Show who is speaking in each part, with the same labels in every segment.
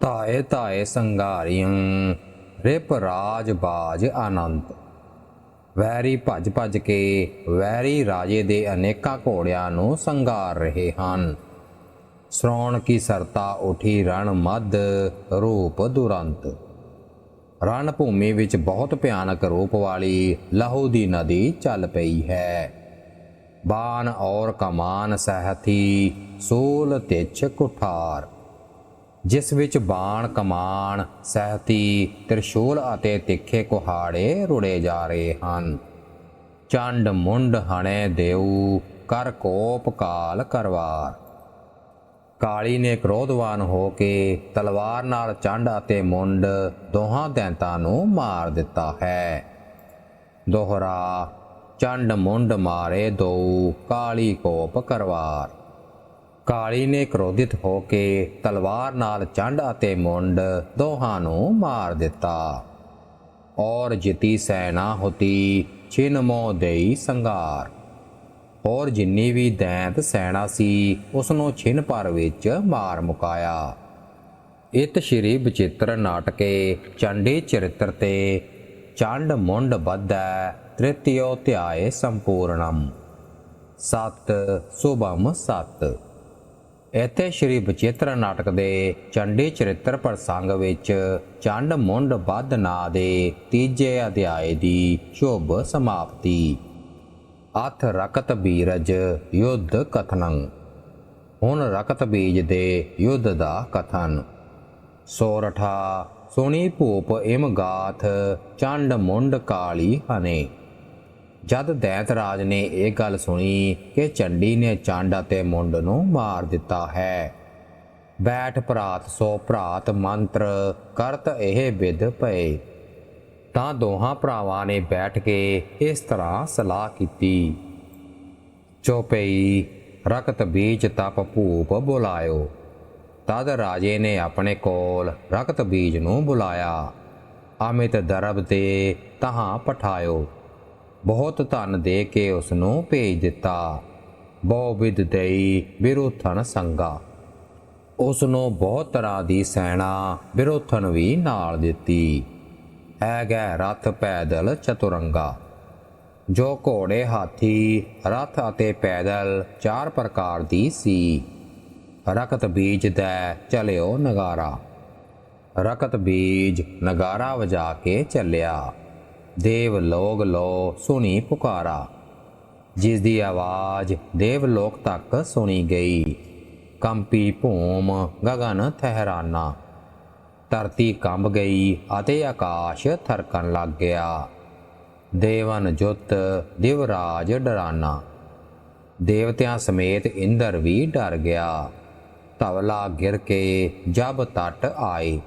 Speaker 1: ਧਾਏ ਧਾਏ ਸੰਘਾਰੀਆਂ rip ਰਾਜ ਬਾਜ ਅਨੰਤ very ਭੱਜ ਭੱਜ ਕੇ ਵੈਰੀ ਰਾਜੇ ਦੇ ਅਨੇਕਾਂ ਘੋੜਿਆਂ ਨੂੰ ਸੰਘਾਰ ਰਹੇ ਹਨ। ਸ਼੍ਰੋਣ ਕੀ ਸਰਤਾ ਉਠੀ ਰਣ ਮਦ ਰੂਪ ਦੁਰੰਤ। ਰਣ ਭੂਮੀ ਵਿੱਚ ਬਹੁਤ ਭਿਆਨਕ ਰੂਪ ਵਾਲੀ ਲਹੂ ਦੀ ਨਦੀ ਚੱਲ ਪਈ ਹੈ। ਬਾਣ ਔਰ ਕਮਾਨ ਸਹਥੀ ਸੂਲ ਤਿਛ ਕੁਠਾਰ। ਜਿਸ ਵਿੱਚ ਬਾਣ, ਕਮਾਨ, ਸਹਤੀ, ਤ੍ਰਿਸ਼ੂਲ ਅਤੇ ਤਿੱਖੇ ਕੁਹਾੜੇ ਰੁੜੇ ਜਾ ਰਹੇ ਹਨ। ਚੰਡ ਮੁੰਡ ਹਣੇ ਦੇਉ ਕਰ ਕੋਪ ਕਾਲ ਕਰਵਾਰ। ਕਾਲੀ ਨੇ ਕ੍ਰੋਧਵਾਨ ਹੋ ਕੇ ਤਲਵਾਰ ਨਾਲ ਚੰਡ ਅਤੇ ਮੁੰਡ ਦੋਹਾਂ ਦੈਂਤਾਂ ਨੂੰ ਮਾਰ ਦਿੱਤਾ ਹੈ। ਦੋਹਰਾ, ਚੰਡ ਮੁੰਡ ਮਾਰੇ ਦੋ ਕਾਲੀ ਕੋਪ ਕਰਵਾਰ। ਕਾਲੀ ਨੇ ਕ੍ਰੋਧਿਤ ਹੋ ਕੇ ਤਲਵਾਰ ਨਾਲ ਚੰਡ ਅਤੇ ਮੁੰਡ ਦੋਹਾਂ ਨੂੰ ਮਾਰ ਦਿੱਤਾ। ਔਰ ਜਿਤੀ ਸੈਨਾ ਹੋਤੀ ਛਿਨਮੋ ਦੇਈ ਸੰਗਾਰ ਔਰ ਜਿੰਨੀ ਵੀ ਦੈਂਤ ਸੈਨਾ ਸੀ ਉਸ ਨੂੰ ਛਿਨ ਪਰ ਵਿੱਚ ਮਾਰ ਮੁਕਾਇਆ। ਇਤ ਸ਼੍ਰੀ ਬਚਿੱਤਰ ਨਾਟਕੇ ਚੰਡੀ ਚਰਿੱਤਰ ਤੇ ਚੰਡ ਮੁੰਡ ਬੱਧੈ ਤ੍ਰਿਤਿਯੋ ਧਿਆਏ ਸੰਪੂਰਣਮ ਸਤ, ਸੁਭਮ ਸਤ। ਇੱਥੇ ਸ਼੍ਰੀ ਬਚਿੱਤਰ ਨਾਟਕ ਦੇ ਚੰਡੀ ਚਰਿੱਤਰ ਪ੍ਰਸੰਗ ਵਿੱਚ ਚੰਡ ਮੁੰਡ ਬੱਧ ਨਾਂ ਦੇ ਤੀਜੇ ਅਧਿਆਏ ਦੀ ਸ਼ੁਭ ਸਮਾਪਤੀ। ਅਥ ਰਕਤ ਬੀਰਜ ਯੁੱਧ ਕਥਨੰ। ਹੁਣ ਰਕਤ ਬੀਜ ਦੇ ਯੁੱਧ ਦਾ ਕਥਨ। ਸੋਰਠਾ ਸੁਣੀ ਭੂਪ ਇਮ ਗਾਥ ਚੰਡ ਮੁੰਡ ਕਾਲੀ ਹਨੇ। ਜਦ ਦੈਤ ਰਾਜ ਨੇ ਇਹ ਗੱਲ ਸੁਣੀ ਕਿ ਚੰਡੀ ਨੇ ਚੰਡ ਅਤੇ ਮੁੰਡ ਨੂੰ ਮਾਰ ਦਿੱਤਾ ਹੈ। ਬੈਠ ਭਰਾਤ ਸੋ ਭਰਾਤ ਮੰਤਰ ਕਰਤ ਇਹ ਵਿਦ ਪਏ। ਤਾਂ ਦੋਹਾਂ ਭਰਾਵਾਂ ਨੇ ਬੈਠ ਕੇ ਇਸ ਤਰ੍ਹਾਂ ਸਲਾਹ ਕੀਤੀ। ਚੋਪਈ ਰਕਤ ਬੀਜ ਤਪ ਭੂਪ ਬੁਲਾਇਓ। ਤਦ ਰਾਜੇ ਨੇ ਆਪਣੇ ਕੋਲ ਰਕਤ ਬੀਜ ਨੂੰ ਬੁਲਾਇਆ। ਅਮਿਤ ਦਰਬ ਤੇ ਤਹਾਂ ਪਠਾਇਓ। ਬਹੁਤ ਧਨ ਦੇ ਕੇ ਉਸ ਨੂੰ ਭੇਜ ਦਿੱਤਾ। ਬਹੁ ਵਿਦ ਦੇਈ ਵਿਰੋਥਨ ਸੰਗਾ ਉਸ ਨੂੰ ਬਹੁਤ ਤਰ੍ਹਾਂ ਦੀ ਸੈਨਾ ਵਿਰੋਥਨ ਵੀ ਨਾਲ ਦਿੱਤੀ। ਹੈ ਗੈ ਰਥ ਪੈਦਲ ਚਤੁਰੰਗਾ। ਜੋ ਘੋੜੇ ਹਾਥੀ, ਰਥ ਅਤੇ ਪੈਦਲ ਚਾਰ ਪ੍ਰਕਾਰ ਦੀ ਸੀ। ਰਕਤ ਬੀਜ ਦਾ ਚਲਿਓ ਨਗਾਰਾ। ਰਕਤ ਬੀਜ ਨਗਾਰਾ ਵਜਾ ਕੇ ਚੱਲਿਆ। ਦੇਵ ਲੋਗ ਲੋ ਸੁਣੀ ਪੁਕਾਰਾ, ਜਿਸ ਦੀ ਆਵਾਜ਼ ਦੇਵ ਲੋਕ ਤੱਕ ਸੁਣੀ ਗਈ। ਕੰਪੀ ਭੂਮ ਗगन ਥਹਿਰਾਨਾ ਧਰਤੀ ਕੰਬ ਗਈ ਅਤੇ ਆਕਾਸ਼ ਥਰਕਣ ਲੱਗ ਗਿਆ। ਦੇਵਨ ਜੁਤ ਦਿਵਰਾਜ ਡਰਾਨਾ, ਦੇਵਤਿਆਂ ਸਮੇਤ ਇੰਦਰ ਵੀ ਡਰ ਗਿਆ। ਤਵਲਾ ਗਿਰ ਕੇ ਜਬ ਤਟ ਆਏ।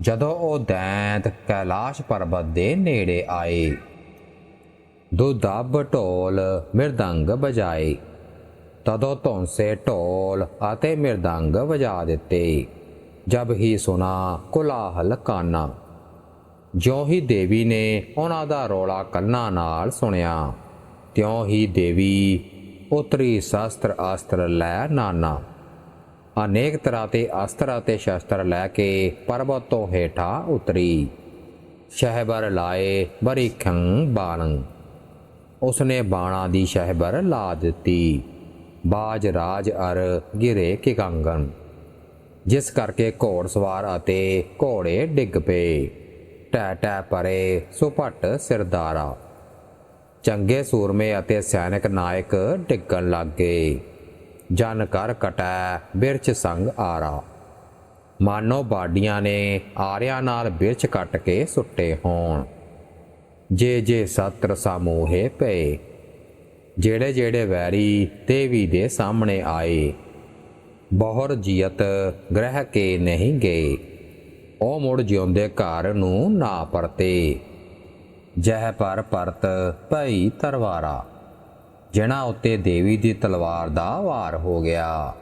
Speaker 1: ਜਦੋਂ ਉਹ ਦੈਂਤ ਕੈਲਾਸ਼ ਪਰਬਤ ਦੇ ਨੇੜੇ ਆਏ ਦੁਦਬ ਢੋਲ ਮਿਰਦੰਗ ਵਜਾਏ। ਤਦੋਂ ਧੌਂਸੇ ਢੋਲ ਅਤੇ ਮਿਰਦੰਗ ਵਜਾ ਦਿੱਤੇ। ਜਬ ਹੀ ਸੁਨਾ ਕੁਲਾਹਲ ਕਾਨਾ, ਜਿਉਂ ਹੀ ਦੇਵੀ ਨੇ ਉਹਨਾਂ ਦਾ ਰੋਲਾ ਕੰਨਾਂ ਨਾਲ ਸੁਣਿਆ, ਤਿਉਂ ਹੀ ਦੇਵੀ ਉਤਰੀ ਸ਼ਸਤਰ ਆਸਤਰ ਲੈ ਨਾਨਾ। ਅਨੇਕ ਤਰ੍ਹਾਂ ਦੇ ਅਸਤਰ ਅਤੇ ਸ਼ਸਤਰ ਲੈ ਕੇ ਪਰਬਤ ਤੋਂ ਹੇਠਾਂ ਉਤਰੀ। ਸ਼ਹਿਬਰ ਲਾਏ ਬਰੀਖੰ ਬਾਣੰ। ਉਸਨੇ ਬਾਣਾ ਦੀ ਸ਼ਹਿਬਰ ਲਾ ਦਿੱਤੀ। ਬਾਜ ਰਾਜ ਅਰ ਗਿਰੇ ਕਿਕੰਗਨ ਜਿਸ ਕਰਕੇ ਘੋੜ ਸਵਾਰ ਅਤੇ ਘੋੜੇ ਡਿੱਗ ਪਏ। ਟੈ ਟੈ ਪਰੇ ਸੁਪਟ ਸਿਰਦਾਰਾ। ਚੰਗੇ ਸੂਰਮੇ ਅਤੇ ਸੈਨਿਕ ਨਾਇਕ ਡਿੱਗਣ ਲੱਗ ਗਏ। ਜਨ ਕਰ ਕਟੈ ਬਿਰਚ ਸੰਗ ਆਰਾ। ਮਾਨੋ ਬਾਡੀਆਂ ਨੇ ਆਰਿਆਂ ਨਾਲ ਬਿਰਚ ਕੱਟ ਕੇ ਸੁੱਟੇ ਹੋਣ। ਜੇ ਜੇ ਸਤਰ ਸਮੂਹੇ ਪਏ, ਜਿਹੜੇ ਜਿਹੜੇ ਵੈਰੀ ਤੇਵੀ ਦੇ ਸਾਹਮਣੇ ਆਏ, ਬਹੁਰ ਜੀਅਤ ਗ੍ਰਹਿ ਕੇ ਨਹੀਂ ਗਏ, ਉਹ ਮੁੜ ਜਿਉਂਦੇ ਘਰ ਨੂੰ ਨਾ ਪਰਤੇ। ਜਹ ਪਰ ਪਰਤ ਭਈ ਤਰਵਾਰਾ। ਜਿਨ੍ਹਾਂ ਉੱਤੇ ਦੇਵੀ ਦੀ ਤਲਵਾਰ ਦਾ ਵਾਰ ਹੋ ਗਿਆ।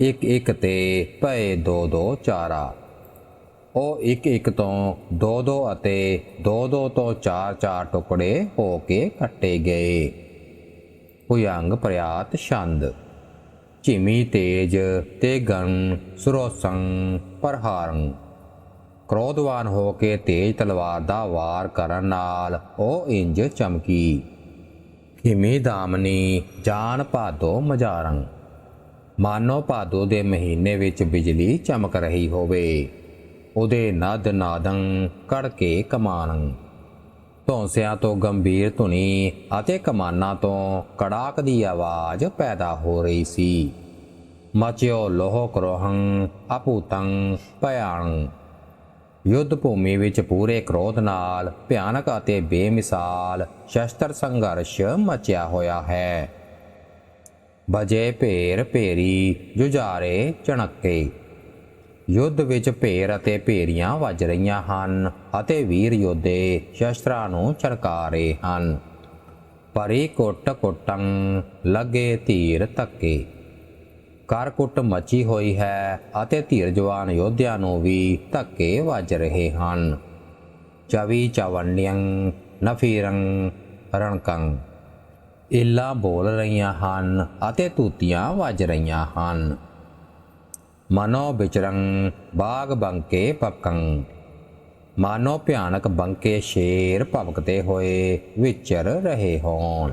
Speaker 1: ਇੱਕ ਇੱਕ ਤੇ ਭਏ ਦੋ ਦੋ ਚਾਰਾ। ਉਹ ਇੱਕ ਇੱਕ ਤੋਂ ਦੋ ਦੋ ਅਤੇ ਦੋ ਦੋ ਤੋਂ ਚਾਰ ਚਾਰ ਟੁਕੜੇ ਹੋ ਕੇ ਕੱਟੇ ਗਏ। ਭੁਯੰਗ ਪ੍ਰਿਆਤ ਛੰਦ। ਝਿਮੀ ਤੇਜ ਤੇ ਗਣ ਸੁਰੋਸੰ ਪਰਹਾਰੰ। ਕ੍ਰੋਧਵਾਨ ਹੋ ਕੇ ਤੇਜ ਤਲਵਾਰ ਦਾ ਵਾਰ ਕਰਨ ਨਾਲ ਉਹ ਇੰਜ ਚਮਕੀ। ਹਿਮੀ ਦਾਮਨੀ ਜਾਨ ਭਾਦੋ ਮਜਾਰੰ। ਮਾਨੋ ਭਾਦੋ ਦੇ ਮਹੀਨੇ ਵਿੱਚ ਬਿਜਲੀ ਚਮਕ ਰਹੀ ਹੋਵੇ, ਉਹਦੇ ਨਦ ਨਾਦੰ ਕੜਕੇ ਕਮਾਨੰ। ਧੌਂਸਿਆਂ ਤੋਂ ਗੰਭੀਰ ਧੁਨੀ ਅਤੇ ਕਮਾਨਾਂ ਤੋਂ ਕੜਾਕ ਦੀ ਆਵਾਜ਼ ਪੈਦਾ ਹੋ ਰਹੀ ਸੀ। ਮਚਿਓ ਲੋਹ ਕਰੋਹੰ ਅਪੂਤੰ ਭਿਆਨੰ ਯੁੱਧ ਭੂਮੀ ਵਿੱਚ ਪੂਰੇ ਕ੍ਰੋਧ ਨਾਲ, ਭਿਆਨਕ ਅਤੇ ਬੇਮਿਸਾਲ ਸ਼ਸਤਰ ਸੰਘਰਸ਼ ਮਚਿਆ ਹੋਇਆ ਹੈ। ਬਜੇ ਭੇਰ ਭੇਰੀ, ਜੁਝਾਰੇ ਚਣਕੇ। ਯੁੱਧ ਵਿੱਚ ਭੇਰ ਅਤੇ ਭੇਰੀਆਂ ਵੱਜ ਰਹੀਆਂ ਹਨ ਅਤੇ ਵੀਰ ਯੋਧੇ ਸ਼ਸਤਰਾਂ ਨੂੰ ਛੜਕਾ ਰਹੇ ਹਨ। ਪਰੀ ਕੁੱਟ ਕੁੱਟੰ, ਲੱਗੇ ਧੀਰ ਤੱਕੇ ਕਰ ਕੁੱਟ ਮਚੀ ਹੋਈ ਹੈ ਅਤੇ ਧੀਰ ਜਵਾਨ ਯੋਧਿਆਂ ਨੂੰ ਵੀ ਧੱਕੇ ਵੱਜ ਰਹੇ ਹਨ। ਚਵੀ ਚਵੰਡਿਯੰ ਨਫੀਰੰ, ਰਣਕੰ। ਇੱਲਾਂ ਬੋਲ ਰਹੀਆਂ ਹਨ ਅਤੇ ਤੂਤੀਆਂ ਵੱਜ ਰਹੀਆਂ ਹਨ। ਮਨੋ ਵਿਚਰੰ ਬਾਗ ਬੰਕੇ ਪਕੰ ਮਾਨੋ ਭਿਆਨਕ ਬੰਕੇ ਸ਼ੇਰ ਭਵਕਦੇ ਹੋਏ ਵਿਚਰ ਰਹੇ ਹੋਣ।